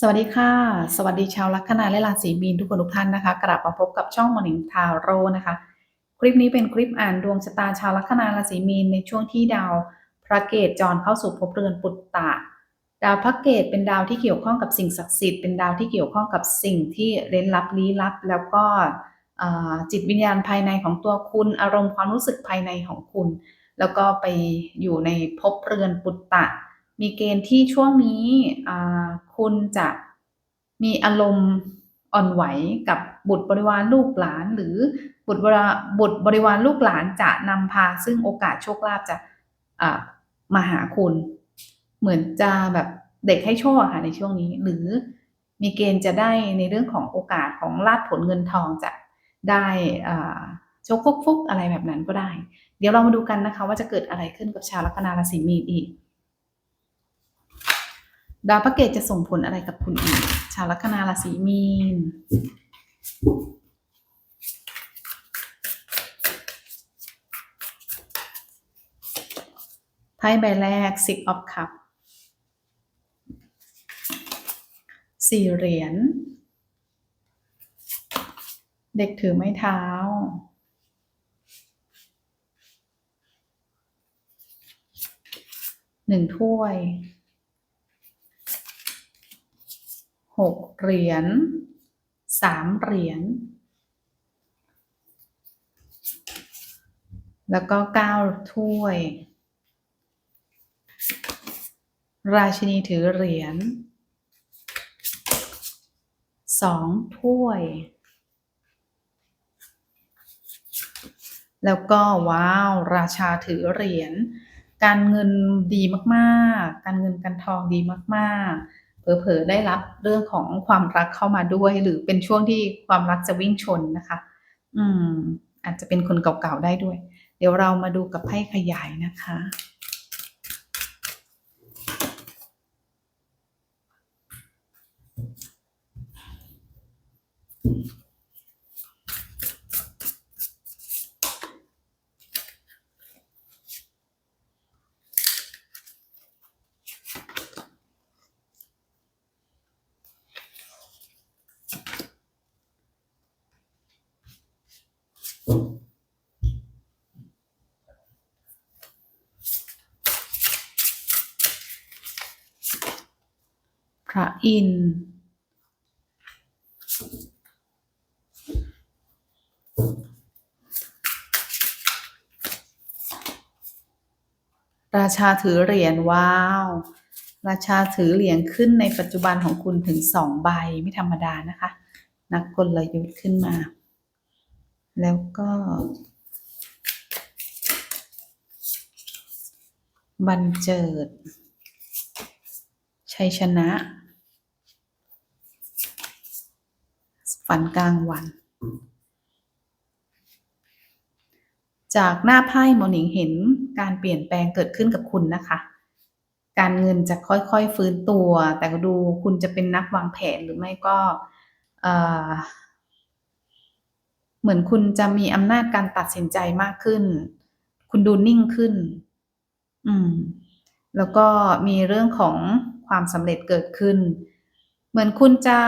สวัสดีค่ะ สวัสดีชาวลัคนาและราศีมีนทุกคนทุกท่านนะคะ กลับมาพบกับช่องมอนิงทาโร่นะคะ คลิปนี้เป็นคลิปอ่านดวงชะตาชาวลัคนาราศีมีนในช่วงที่ดาวพระเกตจรเข้าสู่ภพเรือนปุตตะ ดาวพระเกตเป็นดาวที่เกี่ยวข้องกับสิ่งศักดิ์สิทธิ์เป็นดาวที่เกี่ยวข้องกับสิ่งที่เร้นลับลี้ลับ แล้วก็จิตวิญญาณภายในของตัวคุณ อารมณ์ความรู้สึกภายในของคุณ แล้วก็ไปอยู่ในภพเรือนปุตตะ มีเกณฑ์ที่ช่วงนี้คุณจะมีอารมณ์อ่อนไหวกับบุตรบริวารลูกหลาน หรือบุตรบริวารบุตรบริวารลูกหลานจะนำพา ซึ่งโอกาสโชคลาภจะอ่ามาหาคุณ เหมือนจะแบบเด็กให้โชคค่ะในช่วงนี้ หรือมีเกณฑ์จะได้ในเรื่องของโอกาสของลาภผลเงินทองจะได้โชคฟุกๆอะไรแบบนั้นก็ได้ เดี๋ยวเรามาดูกันนะคะ ว่าจะเกิดอะไรขึ้นกับชาวลัคนาราศีมีนอีก ดาวพระเกตจะส่งผลอะไรกับคุณอีก ชาวลัคนาราศีมีน ไพ่ใบแรก Six of Cup สี่เหรียญ เด็กถือไม้เท้า หนึ่งถ้วย หกเหรียญสามเหรียญแล้วก็เก้าถ้วย ราชินีถือเหรียญสองถ้วย แล้วก็ว้าว ราชาถือเหรียญการเงินดีมาก ๆ การเงินการทองดีมาก ๆ เผลอๆได้รับเรื่องของความรักเข้ามาด้วย หรือเป็นช่วงที่ความรักจะวิ่งชนนะคะ อืม อาจจะเป็นคนเก่าๆได้ด้วย เดี๋ยวเรามาดูกับไพ่ขยายนะคะ ระอินทร์ราชาถือเหรียญว้าว ราชาถือเหรียญขึ้นในปัจจุบันของคุณถึงสองใบไม่ธรรมดานะคะ นักกลยุทธ์ขึ้นมา แล้วก็ บันเจิด ชัยชนะ ฝันกลางวัน จากหน้าไพ่หมอหนิงเห็นการเปลี่ยนแปลงเกิดขึ้นกับคุณนะคะ การเงินจะค่อยๆฟื้นตัว แต่ก็ดูคุณจะเป็นนักวางแผนหรือไม่ก็เอ่อเหมือนคุณจะมีอำนาจการตัดสินใจมากขึ้น คุณดูนิ่งขึ้น อืม แล้วก็มีเรื่องของความสำเร็จเกิดขึ้น เหมือนคุณจะ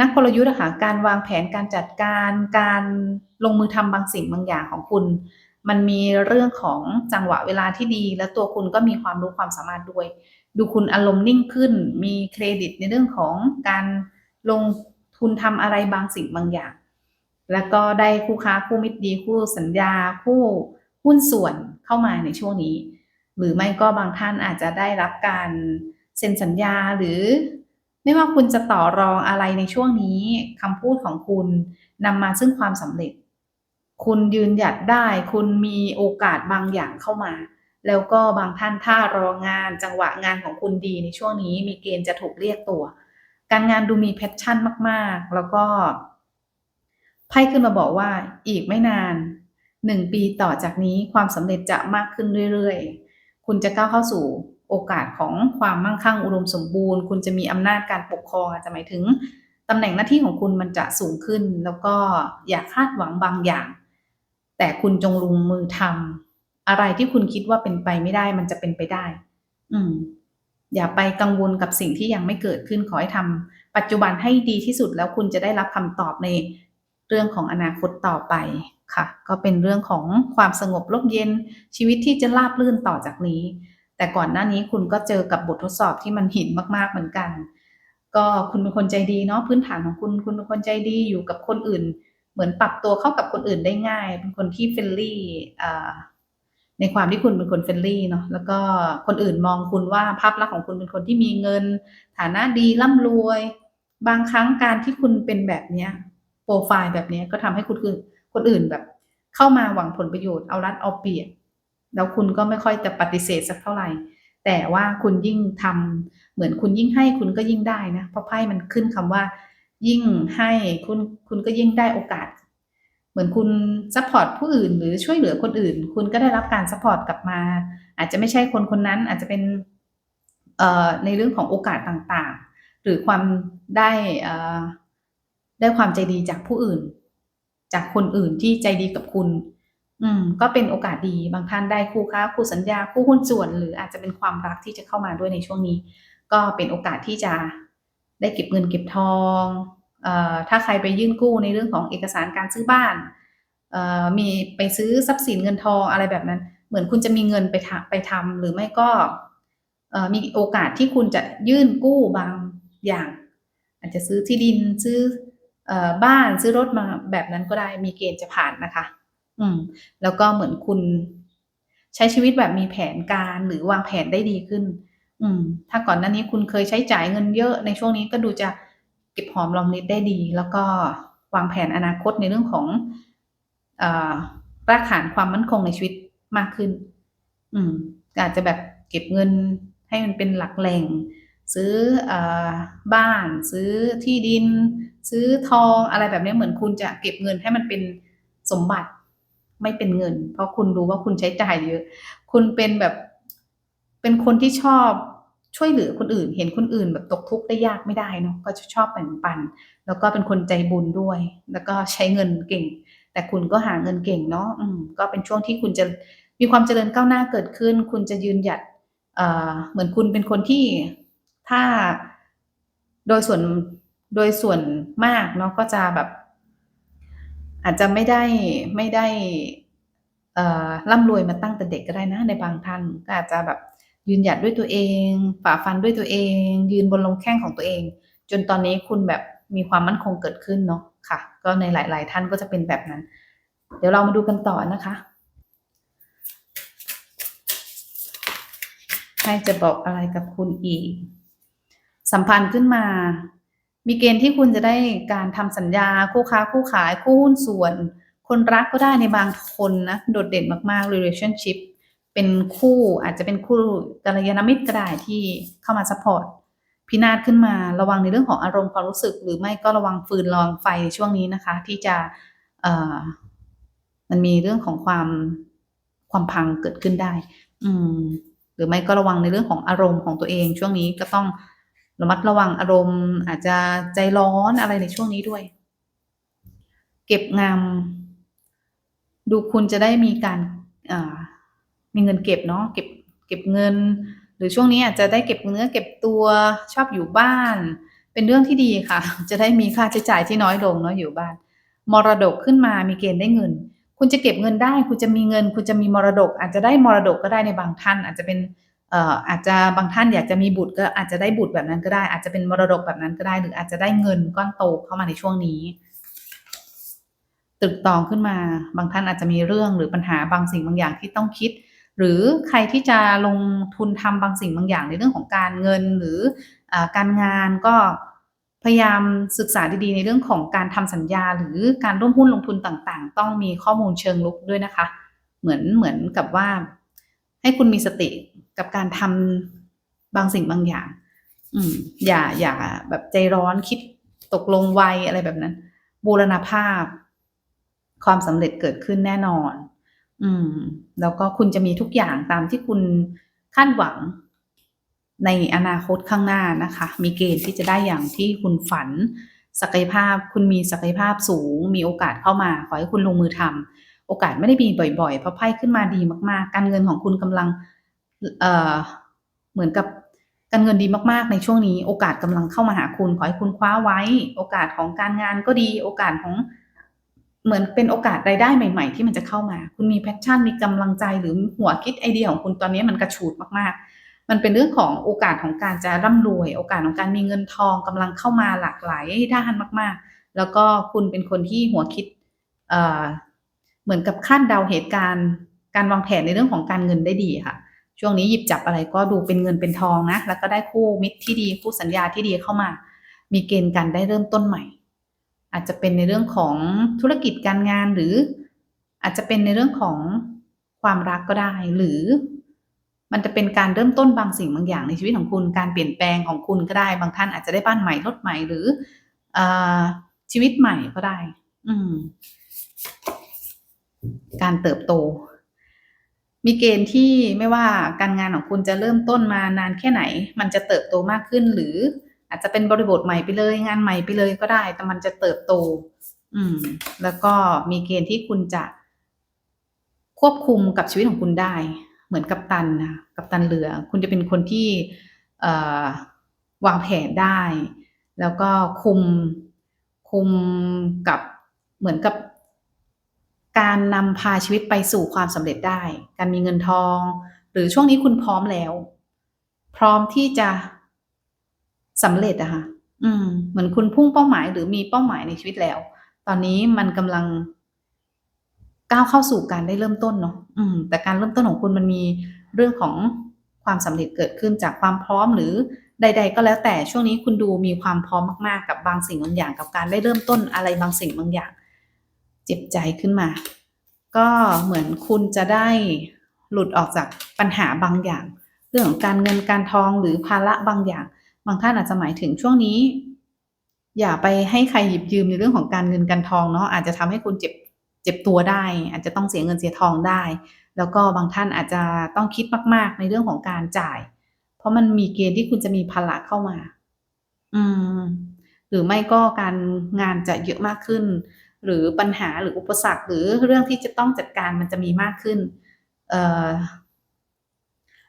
นักกลยุทธ์อะค่ะการวางแผนการจัดการการลงมือทำบางสิ่งบางอย่างของคุณ มันมีเรื่องของจังหวะเวลาที่ดี และตัวคุณก็มีความรู้ความสามารถด้วย ดูคุณอารมณ์นิ่งขึ้น มีเครดิตในเรื่องของการลงทุนทำอะไรบางสิ่งบางอย่าง แล้วก็ได้คู่ค้าคู่มิตรดีคู่สัญญาคู่หุ้นส่วนเข้ามาในช่วงนี้ หรือไม่ก็บางท่านอาจจะได้รับการเซ็นสัญญาหรือ ไม่ว่าคุณจะต่อรองอะไรในช่วงนี้คำพูดของคุณนำมาซึ่งความสำเร็จ คุณยืนหยัดได้ คุณมีโอกาสบางอย่างเข้ามา แล้วก็บางท่านถ้ารองานจังหวะงานของคุณดีในช่วงนี้ มีเกณฑ์จะถูกเรียกตัว การงานดูมีแพชชั่นมาก ๆ แล้วก็ไพ่ขึ้นมาบอกว่าอีกไม่นานหนึ่งปีต่อจากนี้ความสำเร็จจะมากขึ้นเรื่อย ๆ คุณจะก้าวเข้าสู่ โอกาสของความมั่งคั่งอุดมสมบูรณ์ คุณจะมีอำนาจการปกครองอาจจะหมายถึงตำแหน่งหน้าที่ของคุณมันจะสูงขึ้น แล้วก็อย่าคาดหวังบางอย่าง แต่คุณจงลงมือทำอะไรที่คุณคิดว่าเป็นไปไม่ได้มันจะเป็นไปได้ อืม อย่าไปกังวลกับสิ่งที่ยังไม่เกิดขึ้นขอให้ทำปัจจุบันให้ดีที่สุดแล้วคุณจะได้รับคำตอบในเรื่องของอนาคตต่อไปค่ะ ก็เป็นเรื่องของความสงบร่มเย็นชีวิตที่จะราบรื่นต่อจากนี้ แต่ก่อนหน้านี้คุณก็เจอกับบททดสอบที่มันหินมากๆเหมือนกัน ก็คุณเป็นคนใจดีเนาะพื้นฐานของคุณคุณเป็นคนใจดีอยู่กับคนอื่น เหมือนปรับตัวเข้ากับคนอื่นได้ง่าย เป็นคนที่เฟรนลี่ในความที่คุณเป็นคนเฟรนลี่เนาะแล้วก็คนอื่นมองคุณว่าภาพลักษณ์ของคุณเป็นคนที่มีเงิน ฐานะดีร่ำรวย บางครั้งการที่คุณเป็นแบบเนี้ยโปรไฟล์แบบเนี้ยก็ทำให้คุณคือคนอื่นแบบเข้ามาหวังผลประโยชน์เอารัดเอาเปรียบ แล้วคุณก็ไม่ค่อยจะปฏิเสธสักเท่าไหร่ แต่ว่าคุณยิ่งทำเหมือนคุณยิ่งให้คุณก็ยิ่งได้นะเพราะไพ่มันขึ้นคำว่า ยิ่งให้คุณคุณก็ยิ่งได้โอกาส เหมือนคุณซัพพอร์ตผู้อื่นหรือช่วยเหลือคนอื่น คุณก็ได้รับการซัพพอร์ตกลับมา อาจจะไม่ใช่คนคนนั้นอาจจะเป็นในเรื่องของโอกาสต่างๆ หรือความได้ได้ความใจดีจากผู้อื่น จากคนอื่นที่ใจดีกับคุณ อืมก็เป็นโอกาสดีบางท่านได้คู่ค้าคู่สัญญาคู่หุ้นส่วน หรืออาจจะเป็นความรักที่จะเข้ามาด้วยในช่วงนี้ ก็เป็นโอกาสที่จะได้เก็บเงินเก็บทองเอ่อถ้าใครไปยื่นกู้ในเรื่องของเอกสารการซื้อบ้านเอ่อมีไปซื้อทรัพย์สินเงินทองอะไรแบบนั้น เหมือนคุณจะมีเงินไปทำไปทำหรือไม่ก็เอ่อมีโอกาสที่คุณจะยื่นกู้บางอย่าง อาจจะซื้อที่ดินซื้อเอ่อบ้านซื้อรถมาแบบนั้นก็ได้มีเกณฑ์จะผ่านนะคะ อืม แล้วก็เหมือนคุณใช้ชีวิตแบบมีแผนการหรือวางแผนได้ดีขึ้น อืม ถ้าก่อนหน้านี้คุณเคยใช้จ่ายเงินเยอะในช่วงนี้ก็ดูจะเก็บหอมรอมริบได้ดี แล้วก็วางแผนอนาคตในเรื่องของอรากฐานความมั่นคงในชีวิตมากขึ้น อืม อาจจะแบบเก็บเงินให้มันเป็นหลักแหล่ง ซื้ออบ้าน ซื้อที่ดิน ซื้อทองอะไรแบบนี้เหมือนคุณจะเก็บเงินให้มันเป็นสมบัติ ไม่เป็นเงิน เพราะคุณรู้ว่าคุณใช้จ่ายเยอะ คุณเป็นแบบเป็นคนที่ชอบช่วยเหลือคนอื่น เห็นคนอื่นแบบตกทุกข์ได้ยากไม่ได้เนาะก็จะชอบแบ่งปัน แล้วก็เป็นคนใจบุญด้วย แล้วก็ใช้เงินเก่ง แต่คุณก็หาเงินเก่งเนาะอืมก็เป็นช่วงที่คุณจะมีความเจริญก้าวหน้าเกิดขึ้น คุณจะยืนหยัดเอ่อเหมือนคุณเป็นคนที่ถ้าโดยส่วนโดยส่วนมากเนาะก็จะแบบ อาจจะไม่ได้ไม่ได้ร่ำรวยมาตั้งแต่เด็กก็ได้นะ ในบางท่านก็อาจจะแบบยืนหยัดด้วยตัวเองฝ่าฟันด้วยตัวเอง ยืนบนลงแข้งของตัวเอง จนตอนนี้คุณแบบมีความมั่นคงเกิดขึ้นเนาะค่ะ ก็ในหลาย ๆ ท่านก็จะเป็นแบบนั้น เดี๋ยวเรามาดูกันต่อนะคะใครจะบอกอะไรกับคุณอีก สัมพันธ์ขึ้นมา มีเกณฑ์ที่คุณจะได้การทำสัญญาคู่ค้าคู่ขายคู่หุ้นส่วน คนรักก็ได้ในบางคนนะโดดเด่นมากๆ relationship เป็นคู่อาจจะเป็นคู่กัลยาณมิตรก็ได้ที่เข้ามาซัพพอร์ตพินาศขึ้นมาระวังในเรื่องของอารมณ์ความรู้สึก หรือไม่ก็ระวังฟืนระวังไฟในช่วงนี้นะคะ ที่จะเออมันมีเรื่องของความความพังเกิดขึ้นได้ อืม หรือไม่ก็ระวังในเรื่องของอารมณ์ของตัวเอง ช่วงนี้ก็ต้อง ระมัดระวังอารมณ์ อาจจะใจร้อนอะไรในช่วงนี้ด้วย เก็บงำดูคุณจะได้มีการมีเงินเก็บเนาะเก็บเก็บเงิน หรือช่วงนี้อาจจะได้เก็บเนื้อเก็บตัวชอบอยู่บ้าน เป็นเรื่องที่ดีค่ะ จะได้มีค่าใช้จ่ายที่น้อยลงเนาะอยู่บ้าน มรดกขึ้นมามีเกณฑ์ได้เงิน คุณจะเก็บเงินได้ คุณจะมีเงิน คุณจะมีมรดก อาจจะได้มรดกก็ได้ในบางท่าน อาจจะเป็น อาจจะบางท่านอยากจะมีบุตรก็อาจจะได้บุตรแบบนั้นก็ได้ อาจจะเป็นมรดกแบบนั้นก็ได้ หรืออาจจะได้เงินก้อนโตเข้ามาในช่วงนี้ตึกตองขึ้นมา บางท่านอาจจะมีเรื่องหรือปัญหาบางสิ่งบางอย่างที่ต้องคิด หรือใครที่จะลงทุนทำบางสิ่งบางอย่างในเรื่องของการเงินหรืออการงานก็พยายามศึกษาดีๆ ในเรื่องของการทำสัญญา หรือการร่วมหุ้นลงทุนต่างๆ ต้องมีข้อมูลเชิงลุกด้วยนะคะ เหมือนเหมือนกับว่า ให้คุณมีสติ กับการทำบางสิ่งบางอย่าง อืม อย่าอย่าแบบใจร้อนคิดตกลงไวอะไรแบบนั้น บูรณาภาพ ความสำเร็จเกิดขึ้นแน่นอน อืม แล้วก็คุณจะมีทุกอย่างตามที่คุณคาดหวังในอนาคตข้างหน้านะคะ มีเกณฑ์ที่จะได้อย่างที่คุณฝัน ศักยภาพ คุณมีศักยภาพสูง มีโอกาสเข้ามา ขอให้คุณลงมือทำโอกาสไม่ได้มีบ่อยๆ เพราะไพ่ขึ้นมาดีมากๆ การเงินของคุณกำลัง เหมือนกับการเงินดีมากๆ ในช่วงนี้ โอกาสกำลังเข้ามาหาคุณ ขอให้คุณคว้าไว้ โอกาสของการงานก็ดี โอกาสของเหมือนเป็นโอกาสรายได้ใหม่ ๆ ที่มันจะเข้ามา คุณมี passion มีกำลังใจหรือหัวคิดไอเดียของคุณตอนนี้มันกระฉูดมากๆ มันเป็นเรื่องของโอกาสของการจะร่ำรวย โอกาสของการมีเงินทองกำลังเข้ามาหลากหลายด้านมาก ๆ แล้วก็คุณเป็นคนที่หัวคิดเเหมือนกับคาดเดาเหตุการณ์ การวางแผนในเรื่องของการเงินได้ดีค่ะ ช่วงนี้หยิบจับอะไรก็ดูเป็นเงินเป็นทองนะ แล้วก็ได้คู่มิตรที่ดีคู่สัญญาที่ดีเข้ามา มีเกณฑ์การได้เริ่มต้นใหม่ อาจจะเป็นในเรื่องของธุรกิจการงานหรือ อาจจะเป็นในเรื่องของความรักก็ได้หรือ มันจะเป็นการเริ่มต้นบางสิ่งบางอย่างในชีวิตของคุณการเปลี่ยนแปลงของคุณก็ได้ บางท่านอาจจะได้บ้านใหม่รถใหม่หรือเอ่อชีวิตใหม่ก็ได้ อืม การเติบโต มีเกณฑ์ที่ไม่ว่าการงานของคุณจะเริ่มต้นมานานแค่ไหน มันจะเติบโตมากขึ้น หรืออาจจะเป็นบริบทใหม่ไปเลย งานใหม่ไปเลยก็ได้ แต่มันจะเติบโต อืม แล้วก็มีเกณฑ์ที่คุณจะ ควบคุมกับชีวิตของคุณได้ เหมือนกัปตันนะกัปตันเรือ คุณจะเป็นคนที่เอ่อวางแผนได้ แล้วก็คุมคุมกับเหมือนกับ การนำพาชีวิตไปสู่ความสำเร็จได้ การมีเงินทอง หรือช่วงนี้คุณพร้อมแล้ว พร้อมที่จะสำเร็จอะค่ะอืม เหมือนคุณพุ่งเป้าหมายหรือมีเป้าหมายในชีวิตแล้ว ตอนนี้มันกำลังก้าวเข้าสู่การได้เริ่มต้นเนาะอืม แต่การเริ่มต้นของคุณมันมีเรื่องของความสำเร็จเกิดขึ้นจากความพร้อมหรือใด ๆ ก็แล้วแต่ช่วงนี้คุณดูมีความพร้อมมากๆ กับบางสิ่งบางอย่าง กับการได้เริ่มต้นอะไรบางสิ่งบางอย่าง เจ็บใจขึ้นมา ก็เหมือนคุณจะได้หลุดออกจากปัญหาบางอย่าง เรื่องของการเงินการทองหรือภาระบางอย่าง บางท่านอาจจะหมายถึงช่วงนี้ อย่าไปให้ใครหยิบยืมในเรื่องของการเงินการทองเนาะอาจจะทำให้คุณเจ็บเจ็บตัวได้ อาจจะต้องเสียเงินเสียทองได้ แล้วก็บางท่านอาจจะต้องคิดมาก ๆ ในเรื่องของการจ่าย เพราะมันมีเกณฑ์ที่คุณจะมีภาระเข้ามา อืม หรือไม่ก็การงานจะเยอะมากขึ้น หรือปัญหาหรืออุปสรรค หรือเรื่องที่จะต้องจัดการมันจะมีมากขึ้น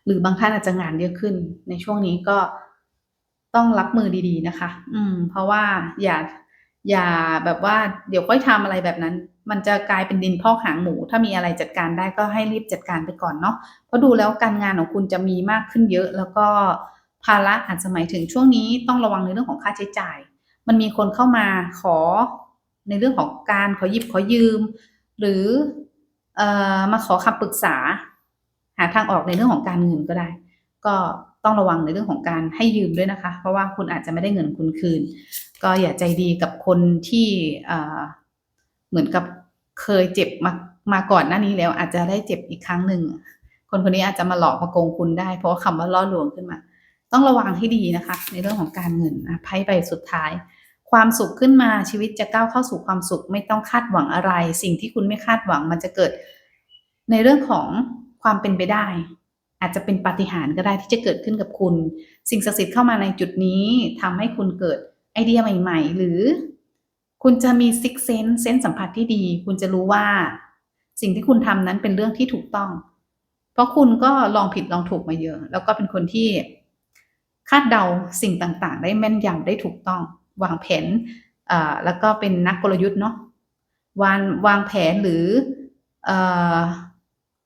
หรือบางท่านอาจจะงานเยอะขึ้น ในช่วงนี้ก็ต้องรับมือดีๆนะคะ อืม เพราะว่าอย่าอย่าแบบว่าเดี๋ยวค่อยทำอะไรแบบนั้น มันจะกลายเป็นดินพอกหางหมู ถ้ามีอะไรจัดการได้ก็ให้รีบจัดการไปก่อนเนาะเพราะดูแล้วการงานของคุณจะมีมากขึ้นเยอะ แล้วก็ภาระอาจจะหมายถึงช่วงนี้ต้องระวังในเรื่องของค่าใช้จ่าย มันมีคนเข้ามาขอ ในเรื่องของการขอหยิบขอยืม หรืออมาขอคำปรึกษา หาทางออกในเรื่องของการเงินก็ได้ ก็ต้องระวังในเรื่องของการให้ยืมด้วยนะคะ เพราะว่าคุณอาจจะไม่ได้เงินคุณคืน ก็อย่าใจดีกับคนที่เหมือนกับเคยเจ็บมามาก่อนหน้านี้แล้วอาจจะได้เจ็บอีกครั้งหนึ่งคนคนนี้อาจจะมาหลอกมาโกงคุณได้ เพราะว่าคำว่าล่อลวงขึ้นมา ต้องระวังให้ดีนะคะ ในเรื่องของการเงินอะไพ่ใบสุดท้าย ความสุขขึ้นมาชีวิตจะก้าวเข้าสู่ความสุขไม่ต้องคาดหวังอะไร สิ่งที่คุณไม่คาดหวังมันจะเกิด ในเรื่องของความเป็นไปได้ อาจจะเป็นปาฏิหาริย์ก็ได้ที่จะเกิดขึ้นกับคุณ สิ่งศักดิ์สิทธิ์เข้ามาในจุดนี้ทำให้คุณเกิดไอเดียใหม่ ๆ หรือ คุณจะมี Sixth Sense เซนส์สัมผัสที่ดี คุณจะรู้ว่า สิ่งที่คุณทำนั้นเป็นเรื่องที่ถูกต้อง เพราะคุณก็ลองผิดลองถูกมาเยอะ แล้วก็เป็นคนที่คาดเดาสิ่งต่างๆ ได้แม่นยำได้ถูกต้อง วางแผนแล้วก็เป็นนักกลยุทธ์เนาะวานวางแผนหรืออ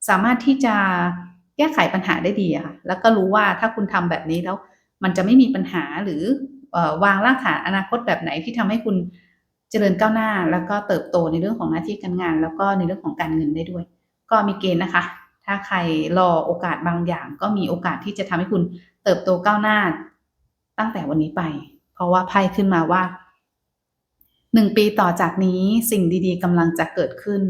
สามารถที่จะแก้ไขปัญหาได้ดีค่ะแล้วก็รู้ว่าถ้าคุณทำแบบนี้แล้วมันจะไม่มีปัญหาหรืออวางรากฐานอนาคตแบบไหนที่ทำให้คุณเจริญก้าวหน้า แล้วก็เติบโตในเรื่องของหน้าที่การงาน แล้วก็ในเรื่องของการเงินได้ด้วย ก็มีเกณฑ์นะคะ ถ้าใครรอโอกาสบางอย่าง ก็มีโอกาสที่จะทำให้คุณเติบโตก้าวหน้า ตั้งแต่วันนี้ไป เพราะว่าไพ่ขึ้นมาว่า1ปีต่อจากนี้สิ่งดีๆกำลังจะเกิดขึ้น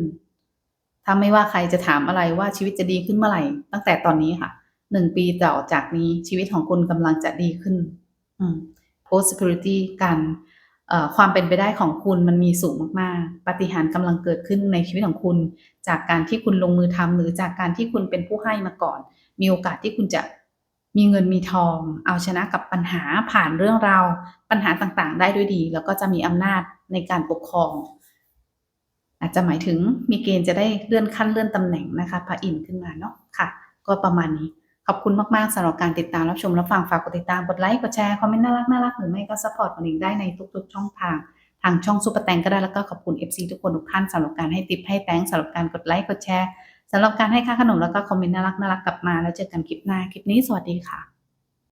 ถ้าไม่ว่าใครจะถามอะไรว่าชีวิตจะดีขึ้นเมื่อไหร่ ตั้งแต่ตอนนี้ค่ะ1ปีต่อจากนี้ชีวิตของคุณกำลังจะดีขึ้นอืม Prosperity การความเป็นไปได้ของคุณมันมีสูงมากๆปาฏิหาริย์กำลังเกิดขึ้นในชีวิตของคุณ จากการที่คุณลงมือทำหรือจากการที่คุณเป็นผู้ให้มาก่อน มีโอกาสที่คุณจะ มีเงินมีทอง เอาชนะกับปัญหาผ่านเรื่องราวปัญหาต่างๆ ได้ด้วยดี แล้วก็จะมีอำนาจในการปกครอง อาจจะหมายถึงมีเกณฑ์จะได้เลื่อนขั้นเลื่อนตำแหน่งนะคะพระอินทร์ขึ้นมาเนาะค่ะ ก็ประมาณนี้ขอบคุณมาก ๆสำหรับการติดตามรับชมรับฟังฝากกดติดตามกดไลค์กดแชร์คอมเมนต์น่ารักน่ารักหรือไม่ก็สปอร์ตคนอื่นได้ในทุก ๆ ช่องทาง ทางช่องซูเปอร์แตงก็ได้แล้วก็ขอบคุณ FC ทุกคนทุกท่านสำหรับการให้ติปให้แตงสำหรับการกดไลค์กดแชร์ สำหรับการให้ค่าขนมแล้วก็คอมเมนต์น่ารักน่ารักกลับมาแล้วเจอกันคลิปหน้าคลิปนี้สวัสดีค่ะ